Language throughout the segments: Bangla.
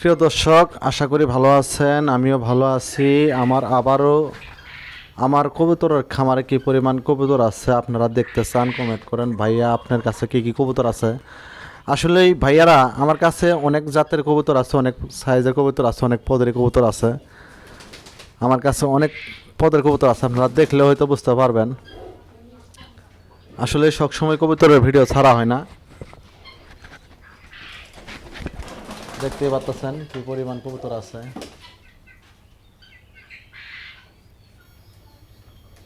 প্রিয় দর্শক, আশা করি ভালো আছেন, আমিও ভালো আছি। আমার আবারও আমার কবুতরের খামারে কি পরিমাণ কবুতর আছে আপনারা দেখতে চান কমেন্ট করেন। ভাইয়া, আপনার কাছে কি কি কবুতর আছে? আসলে ভাইয়ারা, আমার কাছে অনেক জাতের কবুতর আছে, অনেক সাইজের কবুতর আছে, অনেক পদের কবুতর আছে। আমার কাছে অনেক পদের কবুতর আছে, আপনারা দেখলে হয়তো বুঝতে পারবেন। আসলে সবসময় কবুতরের ভিডিও ছাড়া হয় না। দেখতে পাচ্ছেন কি পরিমাণ কবুতর আছে।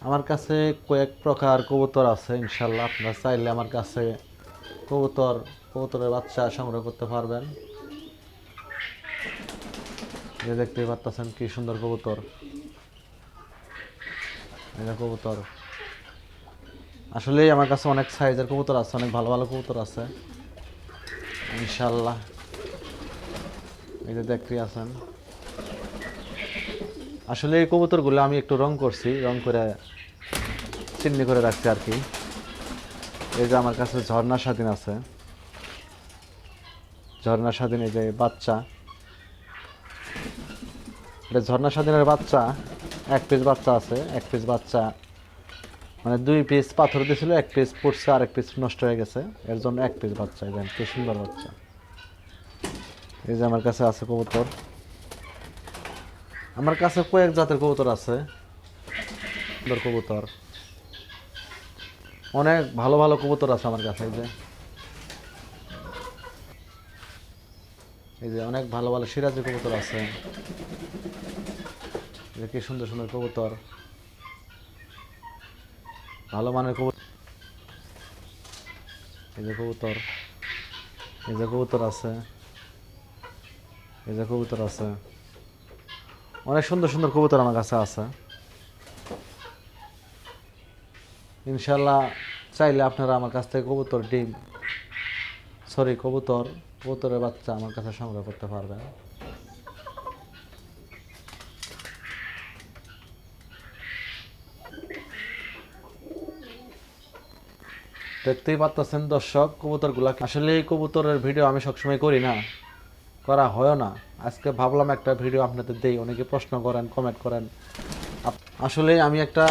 আমার কাছে কয়েক প্রকার কবুতর আছে ইনশাল্লাহ আপনারা চাইলে আমার কাছে কবুতর, কবুতরের বাচ্চা সংগ্রহ করতে পারবেন। যে দেখতে পাচ্ছেন কি সুন্দর কবুতর। এটা কবুতর। আসলেই আমার কাছে অনেক সাইজের কবুতর আছে, অনেক ভালো ভালো কবুতর আছে। ইনশাল্লাহ এই যে দেখতে আছেন। আসলে এই কবুতরগুলো আমি একটু রং করছি, রং করে চিহ্নি করে রাখছি আর কি। এই যে আমার কাছে ঝর্ণা স্বাধীন আছে। ঝর্ণা স্বাধীন এই যে বাচ্চা। এটা ঝর্ণা স্বাধীনের বাচ্চা, এক পিস বাচ্চা আছে, এক পিস বাচ্চা। মানে দুই পিস পাথর দিয়েছিল এক পিস পড়ছে আর এক পিস নষ্ট হয়ে গেছে। এর জন্য এক পিস বাচ্চা, এই কি সুন্দর বাচ্চা। এই যে আমার কাছে আছে কবুতর। আমার কাছে কয়েক জাতের কবুতর আছে। সুন্দর কবুতর। অনেক ভালো ভালো কবুতর আছে আমার কাছে, এই যে। এই যে অনেক ভালো ভালো সিরাজি কবুতর আছে। কি সুন্দর সুন্দর কবুতর। ভালো মানের কবুতর। এই যে কবুতর। এই যে কবুতর আছে। এই যে কবুতর আছে। অনেক সুন্দর সুন্দর কবুতর আমার কাছে আছে। ইনশাল্লাহ চাইলে আপনারা আমার কাছ থেকে কবুতর, ডিম, সরি, কবুতর, কবুতরের বাচ্চা আমার কাছে সংগ্রহ করতে পারবেন। দেখতেই পাচ্ছেন দর্শক, কবুতরগুলা আসলে এই কবুতরের ভিডিও আমি সবসময় করি না। করা হয় না। আজকে ভাবলাম একটা ভিডিও আপনাদের দেই। অনেকে প্রশ্ন করেন কমেন্ট করেন। আসলে আমি একটা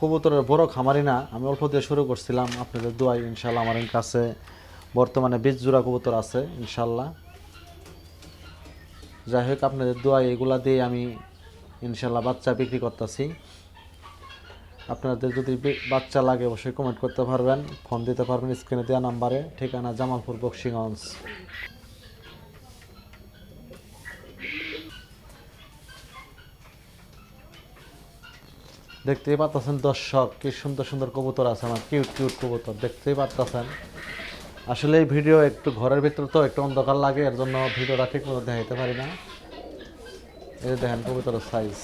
কবুতরের বড় খামারি না, আমি অল্প দিয়ে শুরু করছিলাম। আপনাদের দোয়াই ইনশাল্লাহ আমার কাছে বর্তমানে বীজ জোড়া কবুতর আছে ইনশাল্লাহ যাই হোক, আপনাদের দোয়াই এগুলা দিয়ে আমি ইনশাল্লাহ বাচ্চা বিক্রি করতেছি। আপনাদের যদি বাচ্চা লাগে, অবশ্যই কমেন্ট করতে পারবেন। ফোন দিতে পারবেন স্ক্রিনে দেওয়া নাম্বারে। ঠিকানা জামালপুর বক্সিগঞ্জ। দেখতেই পাচ্ছেন দর্শক, কি সুন্দর সুন্দর কবুতর আছে আমার কিউট কিউট কবুতর, দেখতেই পাচ্ছেন আসলে এই ভিডিও একটু ঘরের ভিতরে তো একটু অন্ধকার লাগে, এর জন্য ভিডিওটা ঠিক মতো দেখাইতে পারি না। এই দেখেন কবুতরের সাইজ